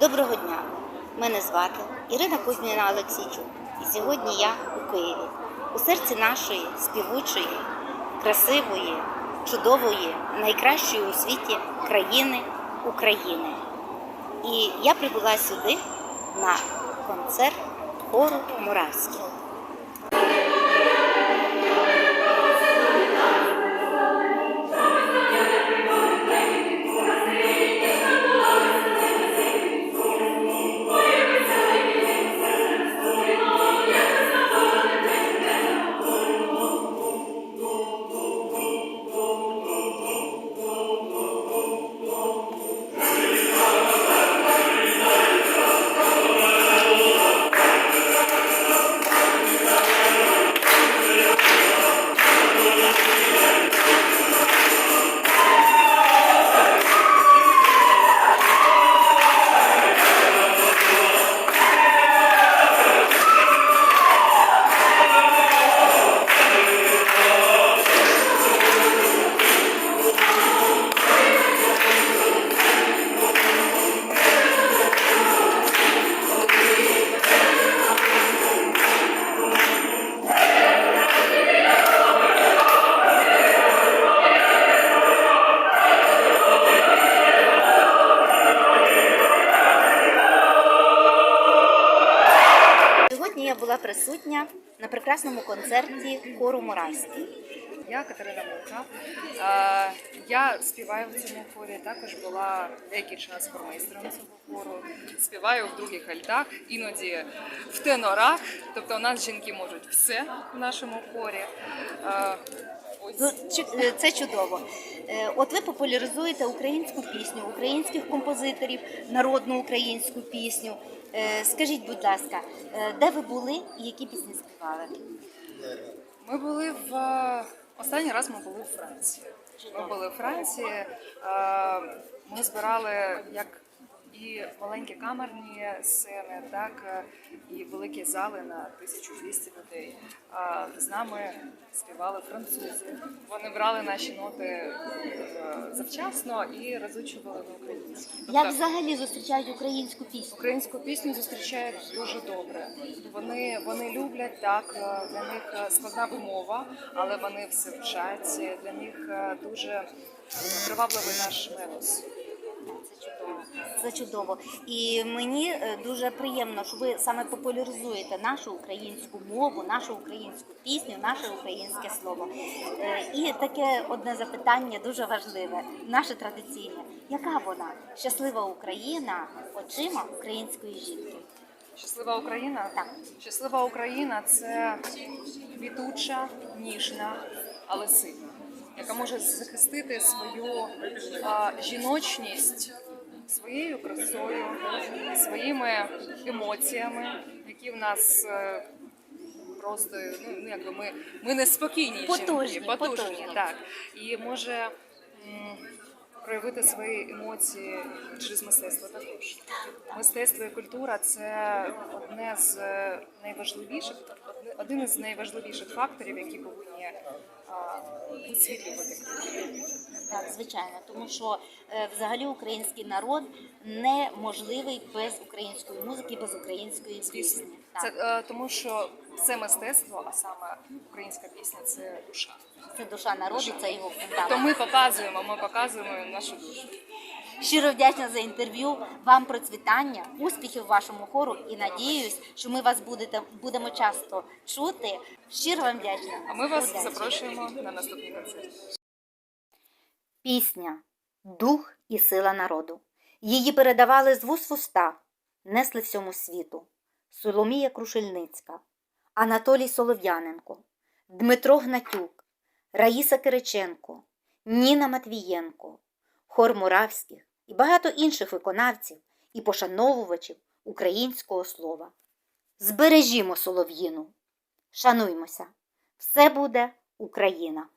Доброго дня! Мене звати Ірина Кузьміна Олексійчук. І сьогодні я у Києві, у серці нашої співучої, красивої, чудової, найкращої у світі країни України. І я прибула сюди на концерт хору Муравський. Присутня на прекрасному концерті хору Муравський. Я Катерина. Е, Я співаю в цьому хорі. Також була деякий час хормейстером цього хору. Співаю в других альтах, іноді в тенорах. Тобто у нас жінки можуть все в нашому хорі. Ну, е, Це чудово. Е, От ви популяризуєте українську пісню, українських композиторів, народну українську пісню. Е, Скажіть, будь ласка, де ви були і які пісні співали? Ми були в останній раз ми були у Франції. Ми були у Франції. Ми збирали як і маленькі камерні сцени, так е, і великі зали на 1200 людей. А З нами співали французи. Вони брали наші ноти е, завчасно і розучували на українській. Як Тобто взагалі зустрічають українську пісню? Українську пісню зустрічають дуже добре. Вони, вони люблять так. е, Для них складна вимова, але вони все вчать. Для них дуже привабливий наш мелос. Це чудово. І мені е, дуже приємно, що ви саме популяризуєте нашу українську мову, нашу українську пісню, наше українське слово. Е, І таке одне запитання дуже важливе, наше традиційне. Яка вона щаслива Україна очима української жінки? Щаслива Україна. Так. Щаслива Україна це квітуча, ніжна, але сильна, яка може захистити свою а, жіночність своєю красою, своїми емоціями, які в нас. е, Просто ну якби ми, ми неспокійні Потужні, потужні, потужні. так і може проявити свої емоції через мистецтво також. Мистецтво і культура це одне з найважливіших, один із найважливіших факторів, які повинні висвітлювати. Так, звичайно, тому що е, взагалі український народ неможливий без української музики, без української пісні. Це е, тому, що це мистецтво, а саме українська пісня це душа. Це душа народу, це його То ми показуємо, ми показуємо нашу душу. Щиро вдячна за інтерв'ю. Вам процвітання, успіхів вашому хору і надіюсь, що ми вас будете будемо часто чути. Щиро вам вдячна. А ми вас Удачі. запрошуємо на наступний концерт. Пісня Дух і сила народу. Її передавали з вуст в уста, несли всьому світу. Соломія Крушельницька, Анатолій Солов'яненко, Дмитро Гнатюк, Раїса Кириченко, Ніна Матвієнко, Хор Муравських і багато інших виконавців і пошановувачів українського слова. Збережімо солов'їну, шануймося, все буде Україна!